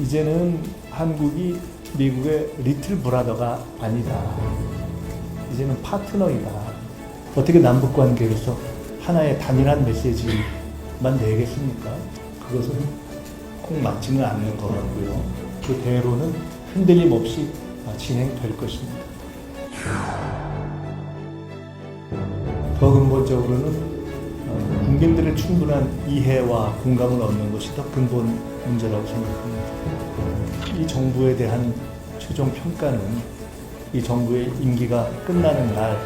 이제는 한국이 미국의 리틀 브라더가 아니다. 이제는 파트너이다. 어떻게 남북 관계에서 하나의 단일한 메시지만 내겠습니까? 그것은 꼭 맞지는 않는 것 같고요. 그 대로는 흔들림 없이 진행될 것입니다. 더 근본적으로는 어, 국민들의 충분한 이해와 공감을 얻는 것이 더 근본 문제라고 생각합니다. 이 정부에 대한 최종 평가는 이 정부의 임기가 끝나는 날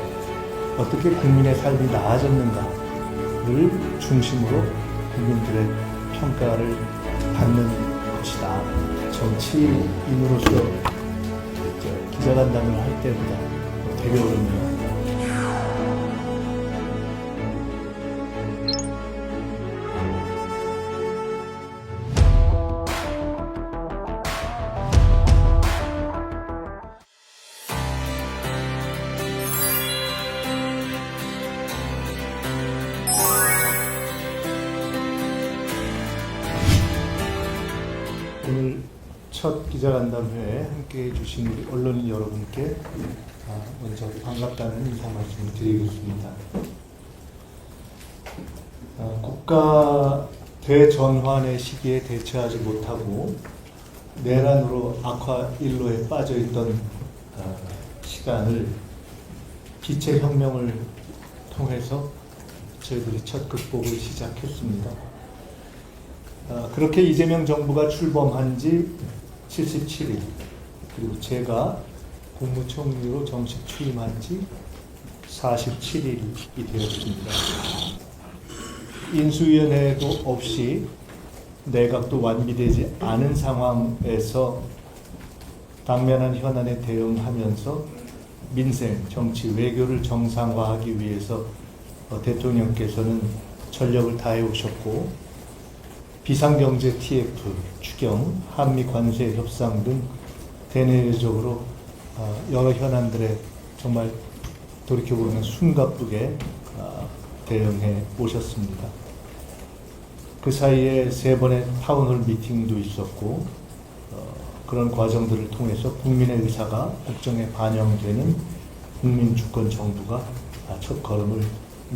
어떻게 국민의 삶이 나아졌는가를 중심으로 국민들의 평가를 받는 것이다. 정치인으로서 저 기자간담회를 할 때보다 되게 어렵네요. 오늘 첫 기자간담회에 함께해 주신 우리 언론인 여러분께 아, 먼저 반갑다는 인사 말씀을 드리겠습니다. 아, 국가 대전환의 시기에 대처하지 못하고 내란으로 악화 일로에 빠져 있던 아, 시간을 빛의 혁명을 통해서 저희들이 첫 극복을 시작했습니다. 아, 그렇게 이재명 정부가 출범한 지 77일, 그리고 제가 국무총리로 정식 취임한 지 47일이 되었습니다. 인수위원회도 없이 내각도 완비되지 않은 상황에서 당면한 현안에 대응하면서 민생, 정치, 외교를 정상화하기 위해서 어, 대통령께서는 전력을 다해 오셨고 비상경제 TF, 추경, 한미 관세 협상 등 대내적으로 어, 여러 현안들에 정말 돌이켜보면 숨가쁘게 어, 대응해 오셨습니다. 그 사이에 세 번의 타운홀 미팅도 있었고 어, 그런 과정들을 통해서 국민의 의사가 국정에 반영되는 국민 주권 정부가 아, 첫 걸음을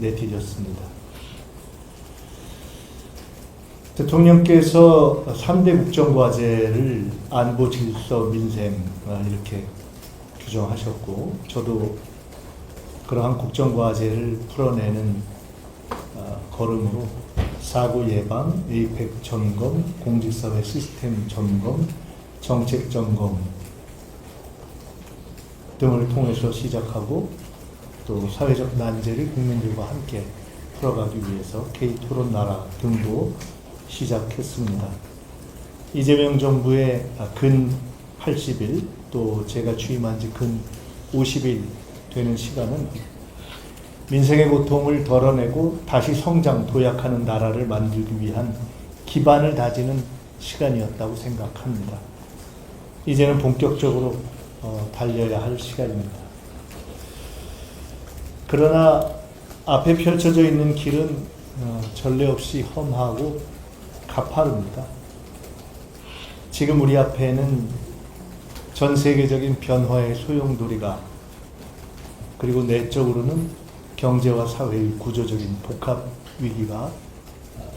내디뎠습니다. 대통령께서 3대 국정과제를 안보, 질서, 민생 아, 이렇게 규정하셨고 저도 그러한 국정과제를 풀어내는 아, 걸음으로 사고 예방, 에이펙 점검, 공직사회 시스템 점검, 정책 점검 등을 통해서 시작하고 또 사회적 난제를 국민들과 함께 풀어가기 위해서 K 토론 나라 등도 시작했습니다. 이재명 정부의 아, 근 80일 또 제가 취임한 지 근 50일 되는 시간은 민생의 고통을 덜어내고 다시 성장 도약하는 나라를 만들기 위한 기반을 다지는 시간이었다고 생각합니다. 이제는 본격적으로 어, 달려야 할 시간입니다. 그러나 앞에 펼쳐져 있는 길은 어, 전례 없이 험하고 가파릅니다. 지금 우리 앞에는 전 세계적인 변화의 소용돌이가 그리고 내적으로는 경제와 사회의 구조적인 복합 위기가 어,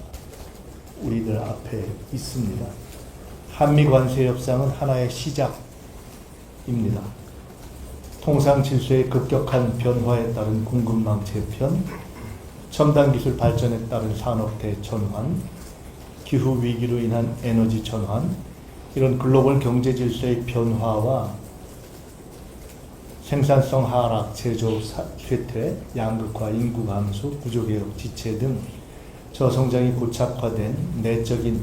우리들 앞에 있습니다. 한미 관세 협상은 하나의 시작입니다. 통상 질서의 급격한 변화에 따른 공급망 재편, 첨단 기술 발전에 따른 산업 대전환, 기후 위기로 인한 에너지 전환, 이런 글로벌 경제 질서의 변화와 생산성 하락, 제조 사- 쇠퇴, 양극화, 인구 감소, 구조 개혁, 지체 등 저성장이 고착화된 내적인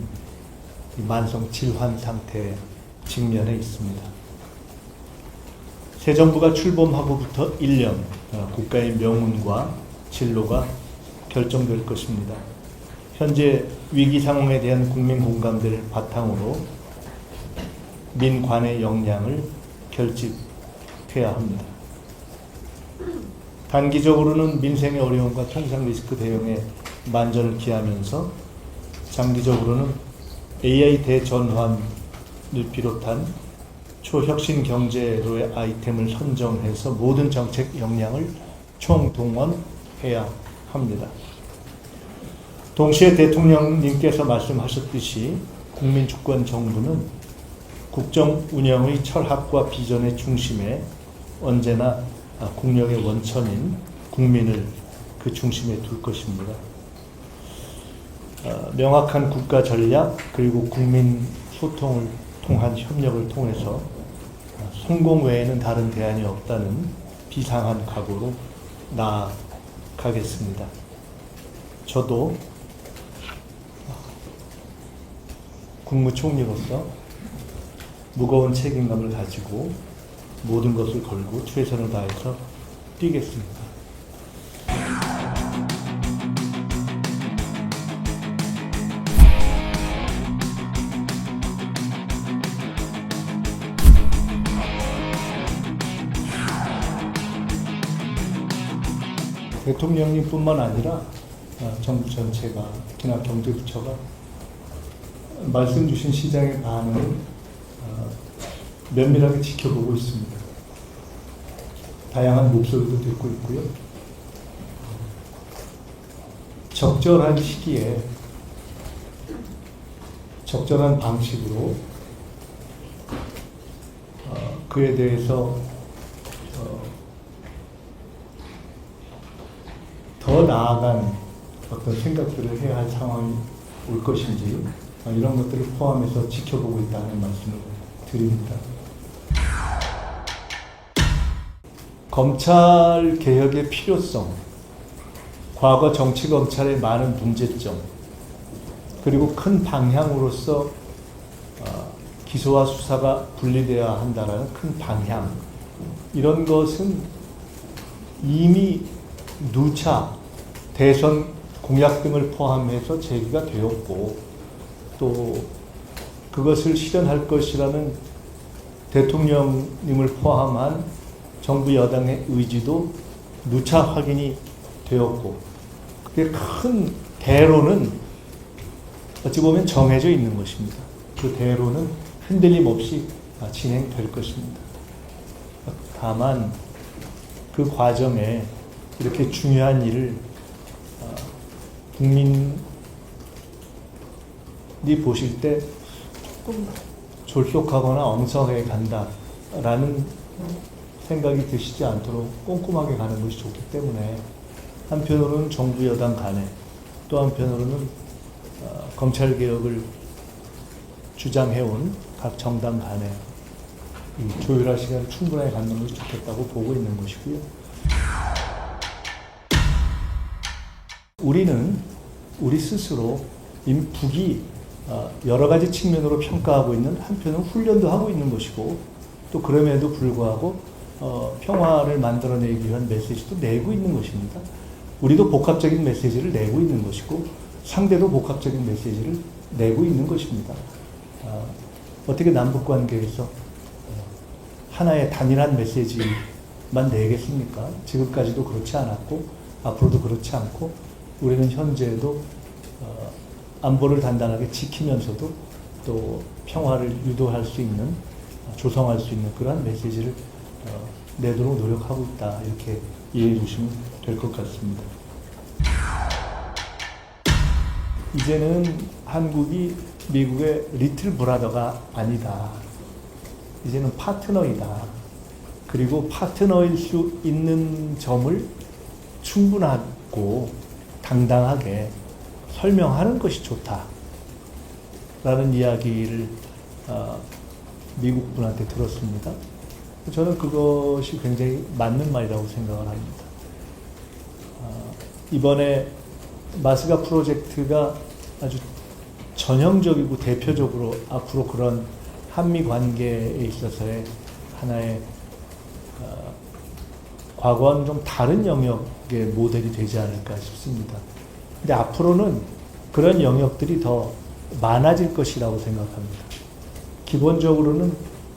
이 만성 질환 상태에 직면해 있습니다. 새 정부가 출범하고부터 1년 어, 국가의 명운과 진로가 결정될 것입니다. 현재 위기 상황에 대한 국민 공감대를 바탕으로 민관의 역량을 결집해야 합니다. 단기적으로는 민생의 어려움과 통상 리스크 대응에 만전을 기하면서 장기적으로는 AI 대전환을 비롯한 초혁신 경제로의 아이템을 선정해서 모든 정책 역량을 총동원해야 합니다. 동시에 대통령님께서 말씀하셨듯이 국민주권 정부는 국정 운영의 철학과 비전의 중심에 언제나 아, 국력의 원천인 국민을 그 중심에 둘 것입니다. 어, 명확한 국가 전략 그리고 국민 소통을 통한 협력을 통해서 어, 성공 외에는 다른 대안이 없다는 비상한 각오로 나아가겠습니다. 저도 국무총리로서 무거운 책임감을 가지고 모든 것을 걸고 최선을 다해서 뛰겠습니다. 대통령님뿐만 아니라 어, 정부 전체가 특히나 경제부처가 말씀 주신 시장의 반응을 어, 면밀하게 지켜보고 있습니다. 다양한 목소리도 듣고 있고요. 적절한 시기에 적절한 방식으로 어, 그에 대해서 어, 더 나아간 어떤 생각들을 해야 할 상황이 올 것인지 어, 이런 것들을 포함해서 지켜보고 있다는 말씀을 드립니다. 검찰 개혁의 필요성, 과거 정치 검찰의 많은 문제점, 그리고 큰 방향으로서 어, 기소와 수사가 분리되어야 한다는 큰 방향, 이런 것은 이미 누차 대선 공약 등을 포함해서 제기가 되었고 또 그것을 실현할 것이라는 대통령님을 포함한 정부 여당의 의지도 누차 확인이 되었고 그게 큰 대로는 어찌 보면 정해져 있는 것입니다. 그 대로는 흔들림 없이 진행될 것입니다. 다만 그 과정에 이렇게 중요한 일을 어, 국민 이 보실 때 조금 졸속하거나 엉성하게 간다라는 생각이 드시지 않도록 꼼꼼하게 가는 것이 좋기 때문에 한편으로는 정부 여당 간에 또 한편으로는 어, 검찰 개혁을 주장해온 각 정당 간에 이 조율할 시간을 충분하게 갖는 것이 좋겠다고 보고 있는 것이고요. 우리는 우리 스스로 북이 어, 여러 가지 측면으로 평가하고 있는 한편은 훈련도 하고 있는 것이고 또 그럼에도 불구하고 어, 평화를 만들어내기 위한 메시지도 내고 있는 것입니다. 우리도 복합적인 메시지를 내고 있는 것이고 상대도 복합적인 메시지를 내고 있는 것입니다. 어, 어떻게 남북 관계에서 어, 하나의 단일한 메시지만 내겠습니까? 지금까지도 그렇지 않았고 앞으로도 그렇지 않고 우리는 현재도 어, 안보를 단단하게 지키면서도 또 평화를 유도할 수 있는 어, 조성할 수 있는 그러한 메시지를 어, 내도록 노력하고 있다 이렇게 이해해 주시면 될 것 같습니다. 이제는 한국이 미국의 리틀 브라더가 아니다. 이제는 파트너이다. 그리고 파트너일 수 있는 점을 충분하고 당당하게 설명하는 것이 좋다. 라는 이야기를 어, 미국 분한테 들었습니다. 저는 그것이 굉장히 맞는 말이라고 생각을 합니다. 어, 이번에 마스가 프로젝트가 아주 전형적이고 대표적으로 앞으로 그런 한미 관계에 있어서의 하나의 어, 과거와는 좀 다른 영역의 모델이 되지 않을까 싶습니다. 근데 앞으로는 그런 영역들이 더 많아질 것이라고 생각합니다. 기본적으로는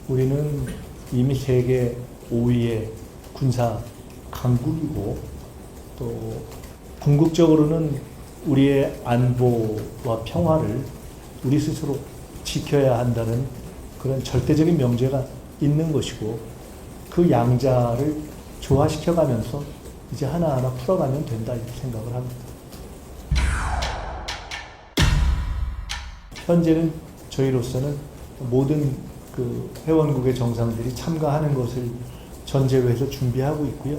우리는 이미 세계 5위의 군사 강국이고 또 궁극적으로는 우리의 안보와 평화를 우리 스스로 지켜야 한다는 그런 절대적인 명제가 있는 것이고 그 양자를 조화시켜가면서 이제 하나하나 풀어가면 된다 이렇게 생각을 합니다. 현재는 저희로서는 모든 그 회원국의 정상들이 참가하는 것을 전제로 해서 준비하고 있고요.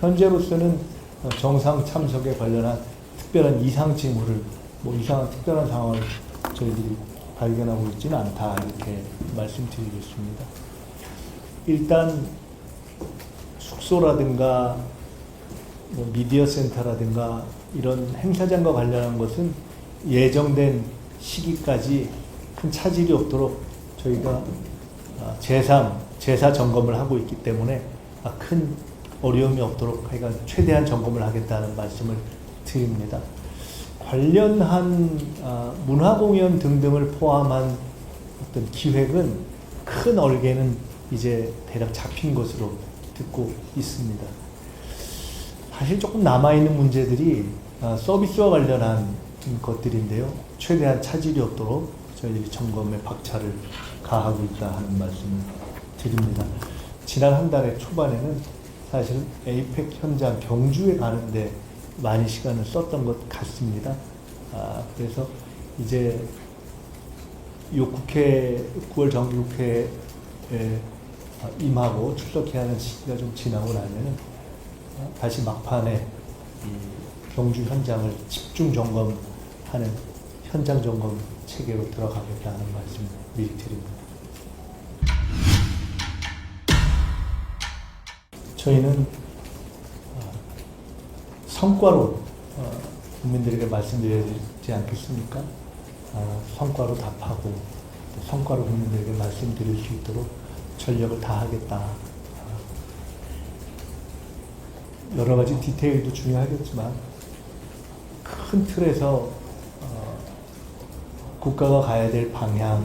현재로서는 어, 정상 참석에 관련한 특별한 이상 징후를 뭐 이상한 특별한 상황을 저희들이 발견하고 있지는 않다 이렇게 말씀드리겠습니다. 일단 숙소라든가 뭐 미디어 센터라든가 이런 행사장과 관련한 것은 예정된 시기까지 큰 차질이 없도록 저희가 아, 제3, 제사 점검을 하고 있기 때문에 아, 큰 어려움이 없도록 하여간 최대한 점검을 하겠다는 말씀을 드립니다. 관련한 아, 문화공연 등등을 포함한 어떤 기획은 큰 얼개는 이제 대략 잡힌 것으로 듣고 있습니다. 사실 조금 남아있는 문제들이 아, 서비스와 관련한 것들인데요. 최대한 차질이 없도록 저희들이 점검에 박차를 가하고 있다 하는 말씀을 드립니다. 지난 한 달의 초반에는 사실 에이펙 현장 경주에 가는데 많이 시간을 썼던 것 같습니다. 아, 그래서 이제 요 국회 9월 정기국회에 아, 임하고 출석해야 하는 시기가 좀 지나고 나면은 어, 다시 막판에 이 경주 현장을 집중 점검하는 현장 점검 체계로 들어가겠다는 말씀 미리 드립니다. 저희는 어, 성과로 어, 국민들에게 말씀드려야 되지 않겠습니까? 아, 성과로 답하고 또 성과로 국민들에게 말씀드릴 수 있도록 전력을 다하겠다. 아, 여러 가지 디테일도 중요하겠지만 큰 틀에서 어, 국가가 가야 될 방향에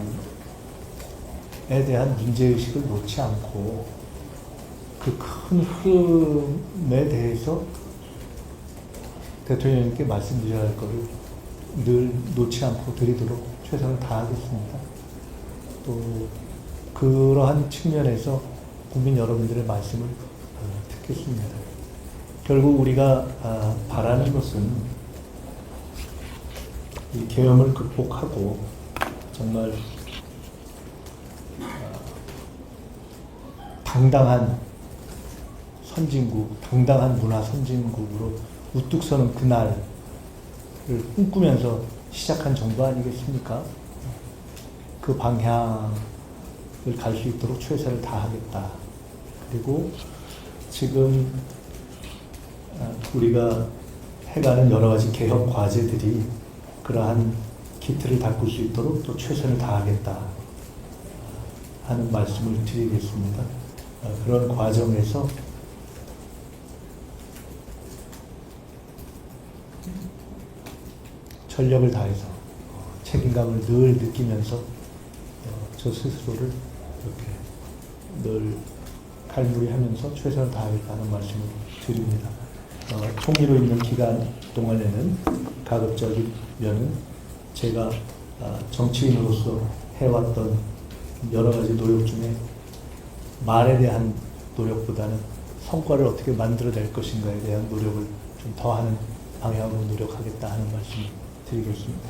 대한 문제의식을 놓지 않고 그 큰 흐름에 대해서 대통령님께 말씀드려야 할 것을 늘 놓지 않고 드리도록 최선을 다하겠습니다. 또 그러한 측면에서 국민 여러분들의 말씀을 어, 듣겠습니다. 결국 우리가 아, 바라는 것은 이 계엄을 극복하고 정말 아, 당당한 선진국, 당당한 문화 선진국으로 우뚝 서는 그날을 꿈꾸면서 시작한 정도 아니겠습니까? 그 방향을 갈 수 있도록 최선을 다하겠다. 그리고 지금 아, 우리가 해가는 여러 가지 개혁 과제들이 그러한 기틀을 닦을 수 있도록 또 최선을 다하겠다 하는 말씀을 드리겠습니다. 어, 그런 과정에서 전력을 다해서 어, 책임감을 늘 느끼면서 어, 저 스스로를 이렇게 늘 갈무리하면서 최선을 다하겠다는 말씀을 드립니다. 어, 총리로 있는 기간 동안에는 가급적이면은 제가 아, 정치인으로서 해왔던 여러 가지 노력 중에 말에 대한 노력보다는 성과를 어떻게 만들어낼 것인가에 대한 노력을 좀 더 하는 방향으로 노력하겠다 하는 말씀을 드리겠습니다.